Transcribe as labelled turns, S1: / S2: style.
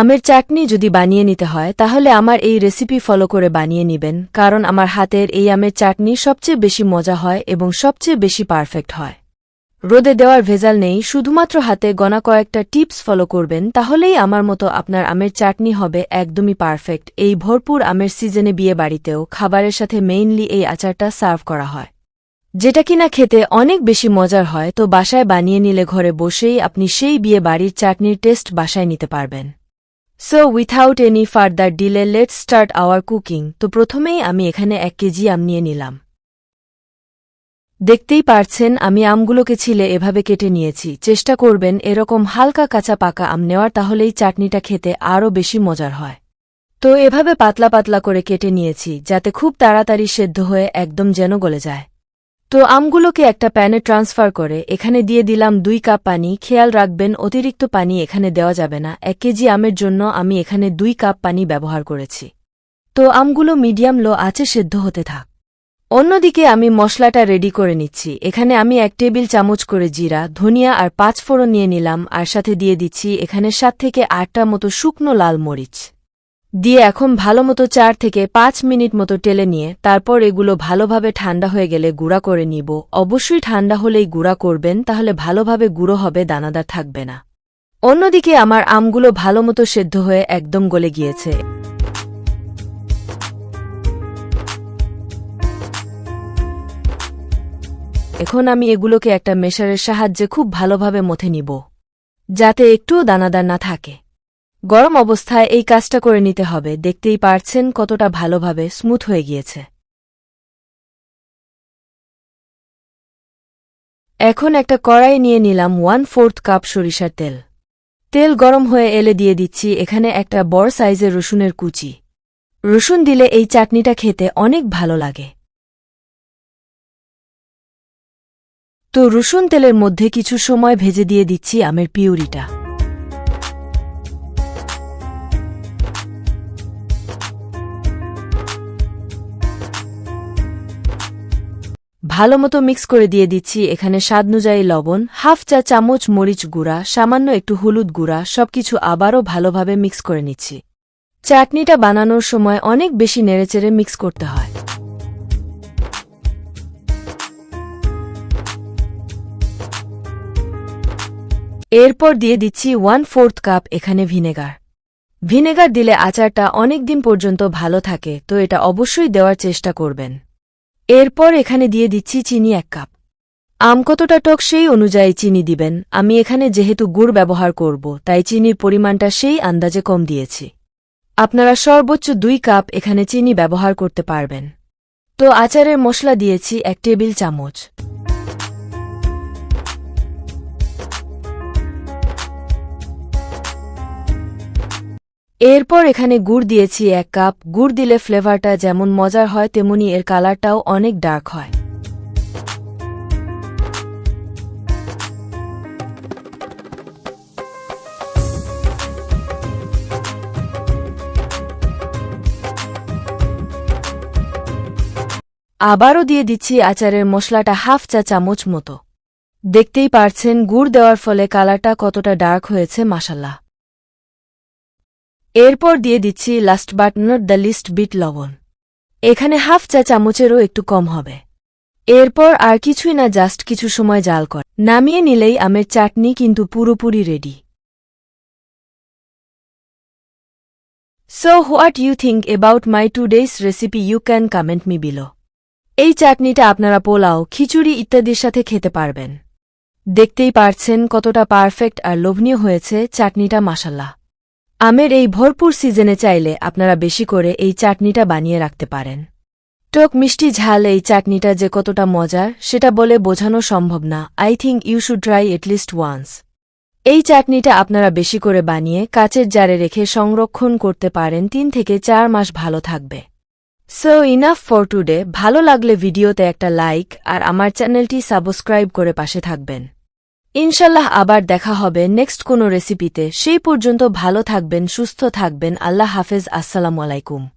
S1: আমের চাটনি যদি বানিয়ে নিতে হয়, তাহলে আমার এই রেসিপি ফলো করে বানিয়ে নিবেন, কারণ আমার হাতের এই আমের চাটনি সবচেয়ে বেশি মজা হয় এবং সবচেয়ে বেশি পারফেক্ট হয়। রোদে দেওয়ার ভেজাল নেই, শুধুমাত্র হাতে গনা কয়েকটা টিপস ফলো করবেন, তাহলেই আমার মতো আপনার আমের চাটনি হবে একদমই পারফেক্ট এই ভরপুর আমের সিজনে বিয়ে বাড়িতেও খাবারের সাথে মেইনলি এই আচারটা সার্ভ করা হয়। যেটা কিনা খেতে অনেক বেশি মজার হয়, তো বাসায় বানিয়ে নিলে ঘরে বসেই আপনি সেই বিয়ে বাড়ির চাটনির টেস্ট বাসায় নিতে পারবেন। So without any further delay let start our cooking তো প্রথমেই আমি এখানে এক কেজি আম নিয়ে নিলাম। দেখতেই পারছেন, আমি আমগুলোকে ছিলে এভাবে কেটে নিয়েছি। চেষ্টা করবেন এরকম হালকা কাঁচা পাকা আম নেওয়ার, তাহলেই চাটনিটা খেতে আরও বেশি মজার হয়। তো এভাবে পাতলা পাতলা করে কেটে নিয়েছি, যাতে খুব তাড়াতাড়ি সেদ্ধ হয়ে একদম যেন গলে যায়। তো আমগুলোকে একটা প্যানে ট্রান্সফার করে এখানে দিয়ে দিলাম দুই কাপ পানি। খেয়াল রাখবেন, অতিরিক্ত পানি এখানে দেওয়া যাবে না। এক কেজি আমের জন্য আমি এখানে দুই কাপ পানি ব্যবহার করেছি। তো আমগুলো মিডিয়াম লো আছে, সেদ্ধ হতে থাক। অন্যদিকে আমি মশলাটা রেডি করে নিচ্ছি। এখানে আমি এক টেবিল চামচ করে জিরা, ধনিয়া আর পাঁচ ফোড়ন নিয়ে নিলাম। আর সাথে দিয়ে দিচ্ছি এখানে সাত থেকে আটটা মতো শুকনো লাল মরিচ। দিয়ে এখন ভালো মতো চার থেকে পাঁচ মিনিট মতো টেলে নিয়ে তারপর এগুলো ভালোভাবে ঠান্ডা হয়ে গেলে গুঁড়া করে নিব। অবশ্যই ঠান্ডা হলেই গুঁড়া করবেন, তাহলে ভালোভাবে গুঁড়ো হবে, দানাদার থাকবে না। অন্যদিকে আমার আমগুলো ভালো মতো সেদ্ধ হয়ে একদম গলে গিয়েছে। এখন আমি এগুলোকে একটা মেশারের সাহায্যে খুব ভালোভাবে মথে নিব, যাতে একটুও দানাদার না থাকে। গরম অবস্থায় এই কাজটা করে নিতে হবে। দেখতেই পারছেন কতটা ভালোভাবে স্মুথ হয়ে গিয়েছে। এখন একটা কড়াই নিয়ে নিলাম ওয়ান ফোর্থ কাপ সরিষার তেল। তেল গরম হয়ে এলে দিয়ে দিচ্ছি এখানে একটা বড় সাইজের রসুনের কুচি। রসুন দিলে এই চাটনিটা খেতে অনেক ভালো লাগে। তো রসুন তেলের মধ্যে কিছু সময় ভেজে দিয়ে দিচ্ছি আমের পিউরিটা। ভালোমতো মিক্স করে দিয়ে দিচ্ছি এখানে স্বাদনুযায়ী লবণ, হাফ চা চামচ মরিচ গুঁড়া, সামান্য একটু হলুদ গুঁড়া, সবকিছু আবারও ভালোভাবে মিক্স করে নিচ্ছি। চাটনিটা বানানোর সময় অনেক বেশি নেড়েচেড়ে মিক্স করতে হয়। এরপর দিয়ে দিচ্ছি ওয়ান ফোর্থ কাপ এখানে ভিনেগার। ভিনেগার দিলে আচারটা অনেক দিন পর্যন্ত ভালো থাকে, তো এটা অবশ্যই দেওয়ার চেষ্টা করবেন। এরপর এখানে দিয়ে দিচ্ছি চিনি এক কাপ। আম কতটা টক সেই অনুযায়ী চিনি দিবেন। আমি এখানে যেহেতু গুড় ব্যবহার করব, তাই চিনির পরিমাণটা সেই আন্দাজে কম দিয়েছি। আপনারা সর্বোচ্চ দুই কাপ এখানে চিনি ব্যবহার করতে পারবেন। তো আচারের মশলা দিয়েছি এক টেবিল চামচ। এরপর এখানে গুড় দিয়েছি এক কাপ। গুড় দিলে ফ্লেভারটা যেমন মজার হয়, তেমনি এর কালারটাও অনেক ডার্ক হয়। আবারও দিয়ে দিচ্ছি আচারের মশলাটা হাফ চা চামচ মতো। দেখতেই পারছেন, গুড় দেওয়ার ফলে কালারটা কতটা ডার্ক হয়েছে মাসাল্লাহ এরপর দিয়ে দিচ্ছি last but not the least bit লবণ। এখানে হাফ চা চামচেরও একটু কম হবে। এরপর আর কিছুই না জাস্ট কিছু সময় জাল কর। নামিয়ে নিলেই আমের চাটনি কিন্তু পুরোপুরি ready so what you think about my two days recipe you can comment me below এই চাটনিটা আপনারা পোলাও, খিচুড়ি ইত্যাদির সাথে খেতে পারবেন। দেখতেই পারছেন কতটা পারফেক্ট আর লোভনীয় হয়েছে চাটনিটা মাসাল্লাহ আমের এই ভরপুর সিজনে চাইলে আপনারা বেশি করে এই চাটনিটা বানিয়ে রাখতে পারেন। টক মিষ্টি ঝাল এই চাটনিটা যে কতটা মজার, সেটা বলে বোঝানো সম্ভব না। I think you should try at least once এই চাটনিটা আপনারা বেশি করে বানিয়ে কাচের জারে রেখে সংরক্ষণ করতে পারেন তিন থেকে চার মাস ভালো থাকবে। সো ইনাফ ফর টুডে ভালো লাগলে ভিডিওতে একটা লাইক আর আমার চ্যানেলটি সাবস্ক্রাইব করে পাশে থাকবেন। ইনশাল্লাহ আবার দেখা হবে নেক্সট কোনো রেসিপিতে। সেই পর্যন্ত ভালো থাকবেন, সুস্থ থাকবেন। আল্লাহ হাফেজ, আসসালামু আলাইকুম।